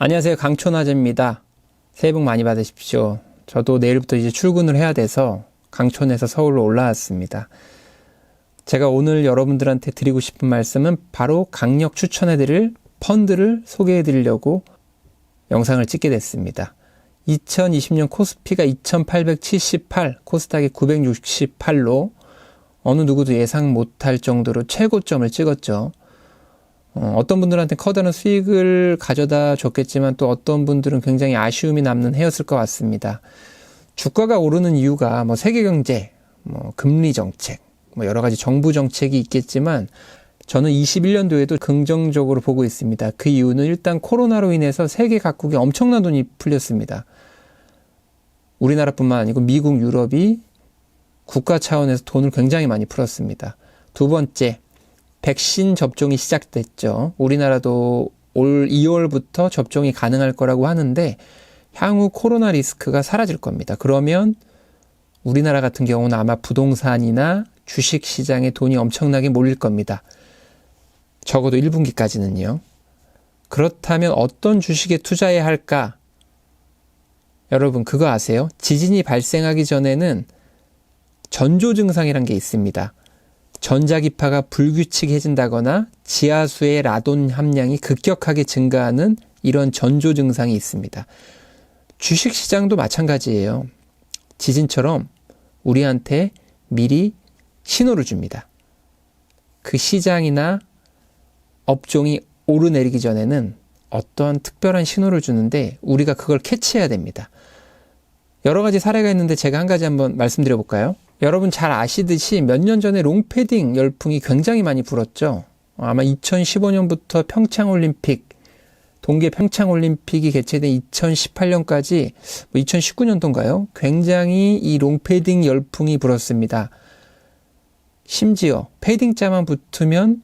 안녕하세요. 강촌아재입니다. 새해 복 많이 받으십시오. 저도 내일부터 이제 출근을 해야 돼서 강촌에서 서울로 올라왔습니다. 제가 오늘 여러분들한테 드리고 싶은 말씀은 바로 강력 추천해드릴 펀드를 소개해드리려고 영상을 찍게 됐습니다. 2020년 코스피가 2878, 코스닥이 968로 어느 누구도 예상 못할 정도로 최고점을 찍었죠. 어, 떤 분들한테 커다란 수익을 가져다 줬겠지만 또 어떤 분들은 굉장히 아쉬움이 남는 해였을 것 같습니다. 주가가 오르는 이유가 뭐 세계 경제, 뭐 금리 정책, 뭐 여러 가지 정부 정책이 있겠지만 저는 21년도에도 긍정적으로 보고 있습니다. 그 이유는 일단 코로나로 인해서 세계 각국에 엄청난 돈이 풀렸습니다. 우리나라뿐만 아니고 미국, 유럽이 국가 차원에서 돈을 굉장히 많이 풀었습니다. 두 번째, 백신 접종이 시작됐죠. 우리나라도 올 2월부터 접종이 가능할 거라고 하는데 향후 코로나 리스크가 사라질 겁니다. 그러면 우리나라 같은 경우는 아마 부동산이나 주식 시장에 돈이 엄청나게 몰릴 겁니다. 적어도 1분기까지는요. 그렇다면 어떤 주식에 투자해야 할까? 여러분, 그거 아세요? 지진이 발생하기 전에는 전조 증상이란 게 있습니다. 전자기파가 불규칙해진다거나 지하수의 라돈 함량이 급격하게 증가하는 이런 전조 증상이 있습니다. 주식 시장도 마찬가지예요. 지진처럼 우리한테 미리 신호를 줍니다. 그 시장이나 업종이 오르내리기 전에는 어떠한 특별한 신호를 주는데 우리가 그걸 캐치해야 됩니다. 여러 가지 사례가 있는데 제가 한 가지 한번 말씀드려 볼까요? 여러분 잘 아시듯이 몇 년 전에 롱패딩 열풍이 굉장히 많이 불었죠. 아마 2015년부터 평창올림픽, 동계 평창올림픽이 개최된 2018년까지, 뭐 2019년도인가요? 굉장히 이 롱패딩 열풍이 불었습니다. 심지어 패딩자만 붙으면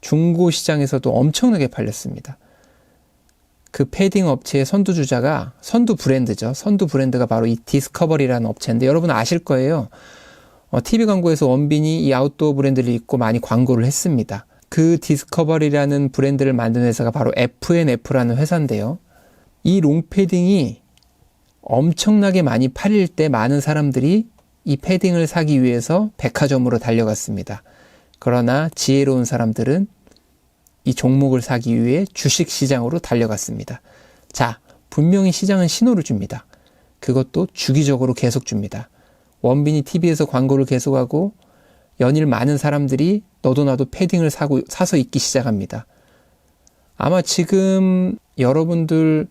중고 시장에서도 엄청나게 팔렸습니다. 그 패딩 업체의 선두 주자가 선두 브랜드죠. 선두 브랜드가 바로 이 디스커버리라는 업체인데 여러분 아실 거예요. 어, TV 광고에서 원빈이 이 아웃도어 브랜드를 입고 많이 광고를 했습니다. 그 디스커버리라는 브랜드를 만든 회사가 바로 FNF라는 회사인데요. 이 롱패딩이 엄청나게 많이 팔릴 때 많은 사람들이 이 패딩을 사기 위해서 백화점으로 달려갔습니다. 그러나 지혜로운 사람들은 이 종목을 사기 위해 주식 시장으로 달려갔습니다. 자, 분명히 시장은 신호를 줍니다. 그것도 주기적으로 계속 줍니다. 원빈이 TV에서 광고를 계속하고 연일 많은 사람들이 너도 나도 패딩을 사고, 사서 입기 시작합니다. 아마 지금 여러분들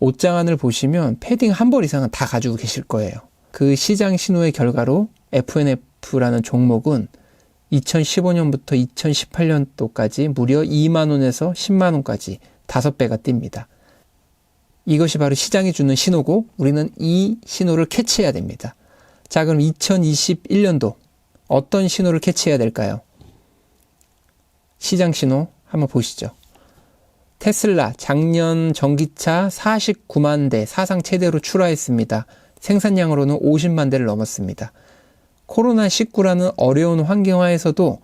옷장안을 보시면 패딩 한 벌 이상은 다 가지고 계실 거예요. 그 시장 신호의 결과로 FNF라는 종목은 2015년부터 2018년도까지 무려 2만 원에서 10만 원까지 5배가 뜁니다. 이것이 바로 시장이 주는 신호고 우리는 이 신호를 캐치해야 됩니다. 자, 그럼 2021년도 어떤 신호를 캐치해야 될까요? 시장 신호 한번 보시죠. 테슬라 작년 전기차 49만 대 사상 최대로 출하했습니다. 생산량으로는 50만 대를 넘었습니다. 코로나19라는 어려운 환경하에서도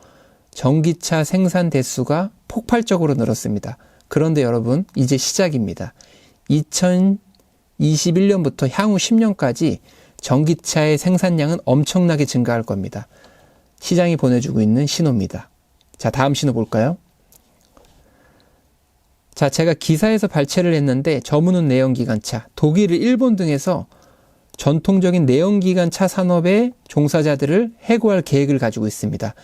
전기차 생산 대수가 폭발적으로 늘었습니다. 그런데 여러분, 이제 시작입니다. 2021년부터 향후 10년까지 전기차의 생산량은 엄청나게 증가할 겁니다. 시장이 보내주고 있는 신호입니다. 자, 다음 신호 볼까요? 자, 제가 기사에서 발췌를 했는데 저문은 내연기관차, 독일, 일본 등에서 전통적인 내연기관 차 산업의 종사자들을 해고할 계획을 가지고 있습니다.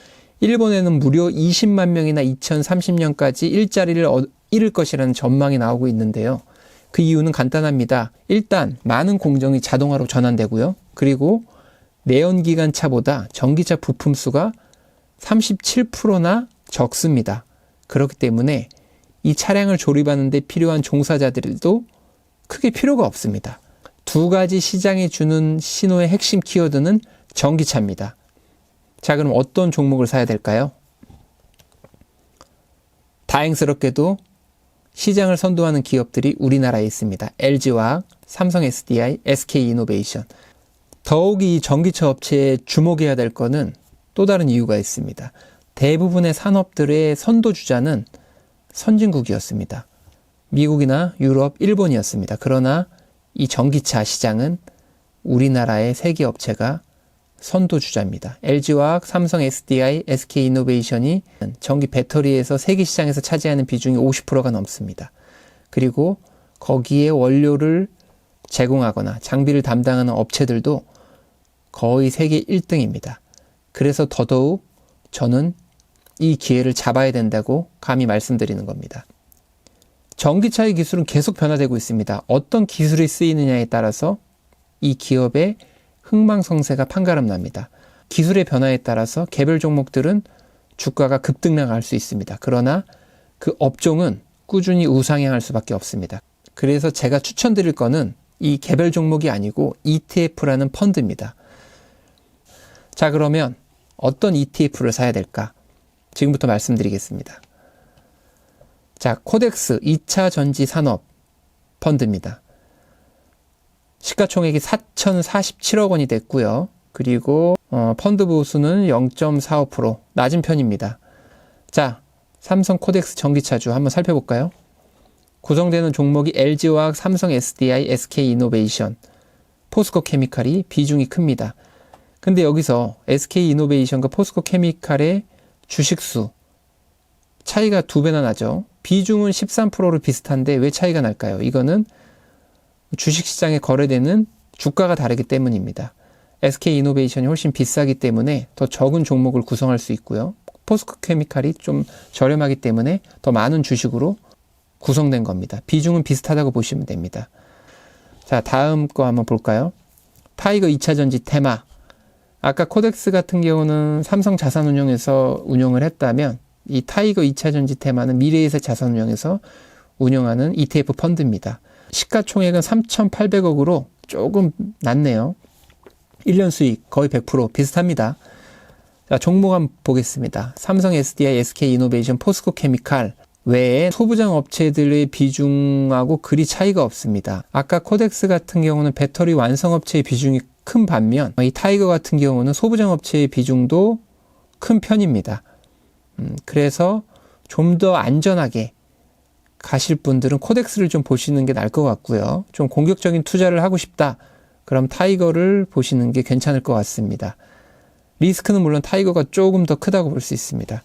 일본에는 무려 20만 명이나 2030년까지 일자리를 잃을 것이라는 전망이 나오고 있는데요. 그 이유는 간단합니다. 일단 많은 공정이 자동화로 전환되고요. 그리고 내연기관 차보다 전기차 부품 수가 37%나 적습니다. 그렇기 때문에 이 차량을 조립하는 데 필요한 종사자들도 크게 필요가 없습니다. 두 가지 시장이 주는 신호의 핵심 키워드는 전기차입니다. 자, 그럼 어떤 종목을 사야 될까요? 다행스럽게도 시장을 선도하는 기업들이 우리나라에 있습니다. LG화학, 삼성 SDI, SK이노베이션. 더욱이 전기차 업체에 주목해야 될 것은 또 다른 이유가 있습니다. 대부분의 산업들의 선도주자는 선진국이었습니다. 미국이나 유럽, 일본이었습니다. 그러나 이 전기차 시장은 우리나라의 세계 업체가 선도 주자입니다. LG화학, 삼성 SDI, SK이노베이션이 전기 배터리에서 세계 시장에서 차지하는 비중이 50%가 넘습니다. 그리고 거기에 원료를 제공하거나 장비를 담당하는 업체들도 거의 세계 1등입니다. 그래서 더더욱 저는 이 기회를 잡아야 된다고 감히 말씀드리는 겁니다. 전기차의 기술은 계속 변화되고 있습니다. 어떤 기술이 쓰이느냐에 따라서 이 기업의 흥망성쇠가 판가름 납니다. 기술의 변화에 따라서 개별 종목들은 주가가 급등락할 수 있습니다. 그러나 그 업종은 꾸준히 우상향할 수밖에 없습니다. 그래서 제가 추천드릴 거는 이 개별 종목이 아니고 ETF라는 펀드입니다. 자, 그러면 어떤 ETF를 사야 될까? 지금부터 말씀드리겠습니다. 자, 코덱스 2차 전지 산업 펀드입니다. 시가총액이 4,047억 원이 됐고요. 그리고 어, 펀드 보수는 0.45% 낮은 편입니다. 자, 삼성 코덱스 전기차주 한번 살펴볼까요? 구성되는 종목이 LG화학, 삼성 SDI, SK이노베이션, 포스코 케미칼이 비중이 큽니다. 근데 여기서 SK이노베이션과 포스코 케미칼의 주식수 차이가 두 배나 나죠. 비중은 13%로 비슷한데 왜 차이가 날까요? 이거는 주식시장에 거래되는 주가가 다르기 때문입니다. SK이노베이션이 훨씬 비싸기 때문에 더 적은 종목을 구성할 수 있고요. 포스코 케미칼이 좀 저렴하기 때문에 더 많은 주식으로 구성된 겁니다. 비중은 비슷하다고 보시면 됩니다. 자, 다음 거 한번 볼까요? 타이거 2차 전지 테마. 아까 코덱스 같은 경우는 삼성 자산 운용에서 운용을 했다면 이 타이거 2차 전지 테마는 미래에셋 자산운용에서 운영하는 ETF 펀드입니다. 시가총액은 3,800억으로 조금 낮네요. 1년 수익 거의 100% 비슷합니다. 자, 종목 한번 보겠습니다. 삼성 SDI, SK 이노베이션, 포스코 케미칼 외에 소부장 업체들의 비중하고 그리 차이가 없습니다. 아까 코덱스 같은 경우는 배터리 완성 업체의 비중이 큰 반면 이 타이거 같은 경우는 소부장 업체의 비중도 큰 편입니다. 음, 그래서 좀 더 안전하게 가실 분들은 코덱스를 좀 보시는 게 나을 것 같고요. 좀 공격적인 투자를 하고 싶다. 그럼 타이거를 보시는 게 괜찮을 것 같습니다. 리스크는 물론 타이거가 조금 더 크다고 볼 수 있습니다.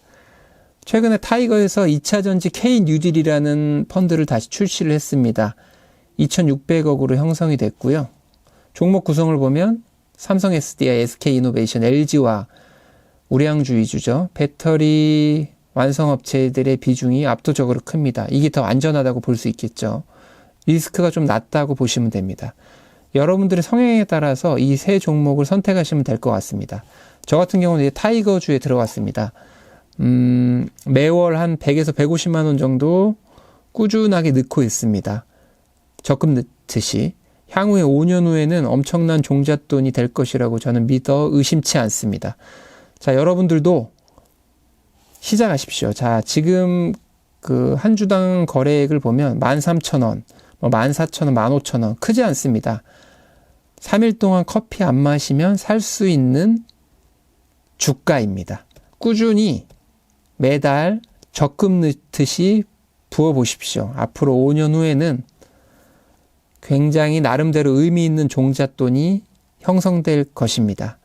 최근에 타이거에서 2차 전지 K 뉴딜이라는 펀드를 다시 출시를 했습니다. 2,600억으로 형성이 됐고요. 종목 구성을 보면 삼성 SDI, SK 이노베이션, LG와 우량주 위주죠. 배터리 완성업체들의 비중이 압도적으로 큽니다. 이게 더 안전하다고 볼 수 있겠죠. 리스크가 좀 낮다고 보시면 됩니다. 여러분들의 성향에 따라서 이 세 종목을 선택하시면 될 것 같습니다. 저 같은 경우는 타이거주에 들어갔습니다. 음, 매월 한 100에서 150만 원 정도 꾸준하게 넣고 있습니다. 적금 넣듯이. 향후에 5년 후에는 엄청난 종잣돈이 될 것이라고 저는 믿어 의심치 않습니다. 자, 여러분들도 시작하십시오. 자, 지금 그 한 주당 거래액을 보면 13,000원, 뭐 14,000원, 15,000원 크지 않습니다. 3일 동안 커피 안 마시면 살 수 있는 주가입니다. 꾸준히 매달 적금 넣듯이 부어 보십시오. 앞으로 5년 후에는 굉장히 나름대로 의미 있는 종잣돈이 형성될 것입니다.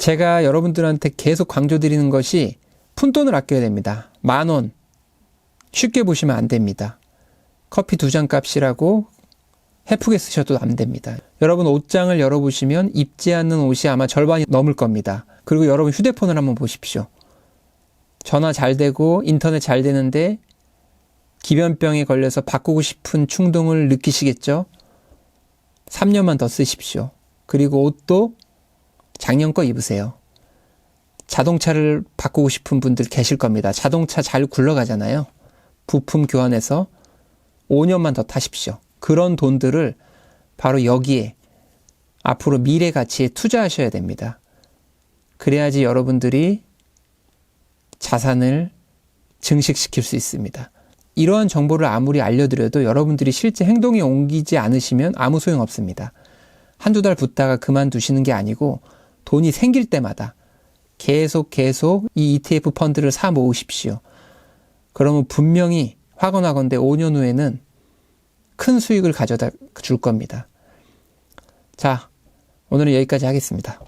제가 여러분들한테 계속 강조드리는 것이 푼돈을 아껴야 됩니다. 만 원. 쉽게 보시면 안 됩니다. 커피 두 잔 값이라고 해프게 쓰셔도 안 됩니다. 여러분 옷장을 열어보시면 입지 않는 옷이 아마 절반이 넘을 겁니다. 그리고 여러분 휴대폰을 한번 보십시오. 전화 잘 되고 인터넷 잘 되는데 기변병에 걸려서 바꾸고 싶은 충동을 느끼시겠죠? 3년만 더 쓰십시오. 그리고 옷도 작년 거 입으세요. 자동차를 바꾸고 싶은 분들 계실 겁니다. 자동차 잘 굴러가잖아요. 부품 교환해서 5년만 더 타십시오. 그런 돈들을 바로 여기에 앞으로 미래 가치에 투자하셔야 됩니다. 그래야지 여러분들이 자산을 증식시킬 수 있습니다. 이러한 정보를 아무리 알려드려도 여러분들이 실제 행동에 옮기지 않으시면 아무 소용 없습니다. 한두 달 붙다가 그만두시는 게 아니고 돈이 생길 때마다 계속 계속 이 ETF 펀드를 사 모으십시오. 그러면 분명히 확언하건대 5년 후에는 큰 수익을 가져다 줄 겁니다. 자, 오늘은 여기까지 하겠습니다.